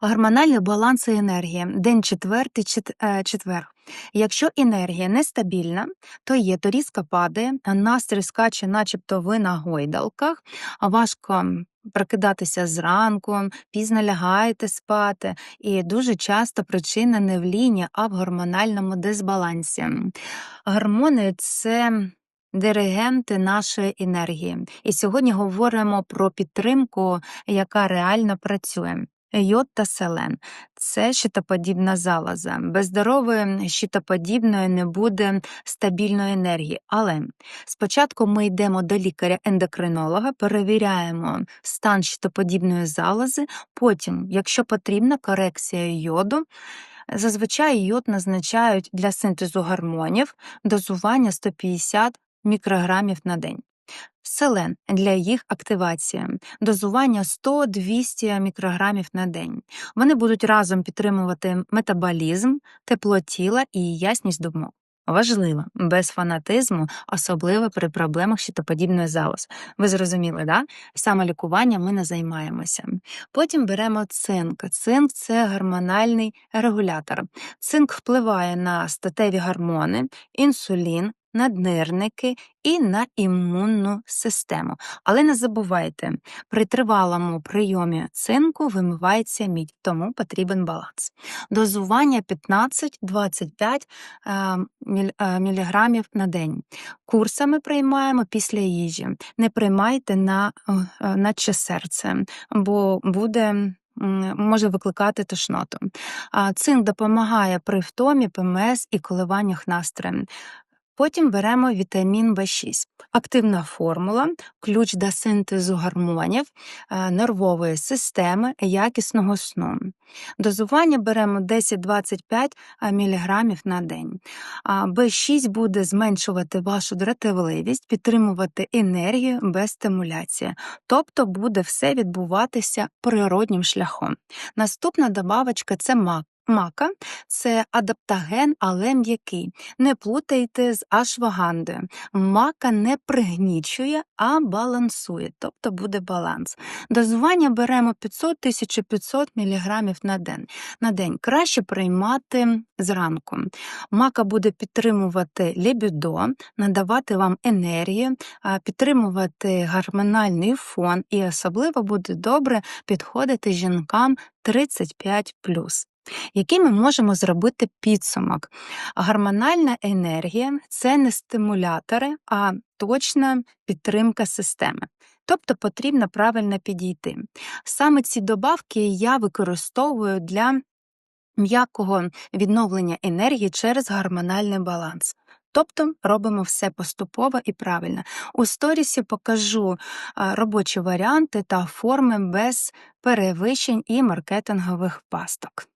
Гормональний баланс і енергія. День четвертий, чет- е, четвер. Якщо енергія нестабільна, то є, то різко падає, настрій скаче, начебто ви на гойдалках, важко прокидатися зранку, пізно лягаєте спати, і дуже часто причина не в лінії, а в гормональному дисбалансі. Гормони це диригенти нашої енергії. І сьогодні говоримо про підтримку, яка реально працює. Йод та селен це щитоподібна залоза. Без здорової щитоподібної не буде стабільної енергії. Але спочатку ми йдемо до лікаря-ендокринолога, перевіряємо стан щитоподібної залози. Потім, якщо потрібна корекція йоду, зазвичай йод назначають для синтезу гормонів дозування 150 мікрограмів на день. Селен для їх активації, дозування 100-200 мікрограмів на день. Вони будуть разом підтримувати метаболізм, тепло тіла і ясність думок. Важливо, без фанатизму, особливо при проблемах щитоподібної залоз. Ви зрозуміли, да? Самолікуванням ми не займаємося. Потім беремо цинк. Цинк це гормональний регулятор. Цинк впливає на статеві гормони, інсулін, наднирники і на імунну систему. Але не забувайте, при тривалому прийомі цинку вимивається мідь, тому потрібен баланс. Дозування 15-25 е, міль- е, на день. Курсами приймаємо після їжі. Не приймайте на, е, наче серце, бо буде. Може викликати тошноту. Цинк допомагає при втомі, ПМС і коливаннях настрою. Потім беремо вітамін В6. Активна формула, ключ до синтезу гормонів, е, нервової системи, якісного сну. Дозування беремо 10-25 мг на день. А В6 буде зменшувати вашу дратівливість, підтримувати енергію без стимуляції. Тобто буде все відбуватися природнім шляхом. Наступна добавочка це мак. Мака це адаптаген, але м'який. Не плутайте з ашвагандою. Мака не пригнічує, а балансує, тобто буде баланс. Дозування беремо 500-1500 мг на день. на день. Краще приймати зранку. Мака буде підтримувати лібідо, надавати вам енергію, підтримувати гормональний фон і особливо буде добре підходити жінкам 35 який ми можемо зробити підсумок. Гормональна енергія це не стимулятори, а точна підтримка системи. Тобто потрібно правильно підійти. Саме ці добавки я використовую для м'якого відновлення енергії через гормональний баланс. Тобто робимо все поступово і правильно. У сторісі покажу робочі варіанти та форми без перевищень і маркетингових пасток.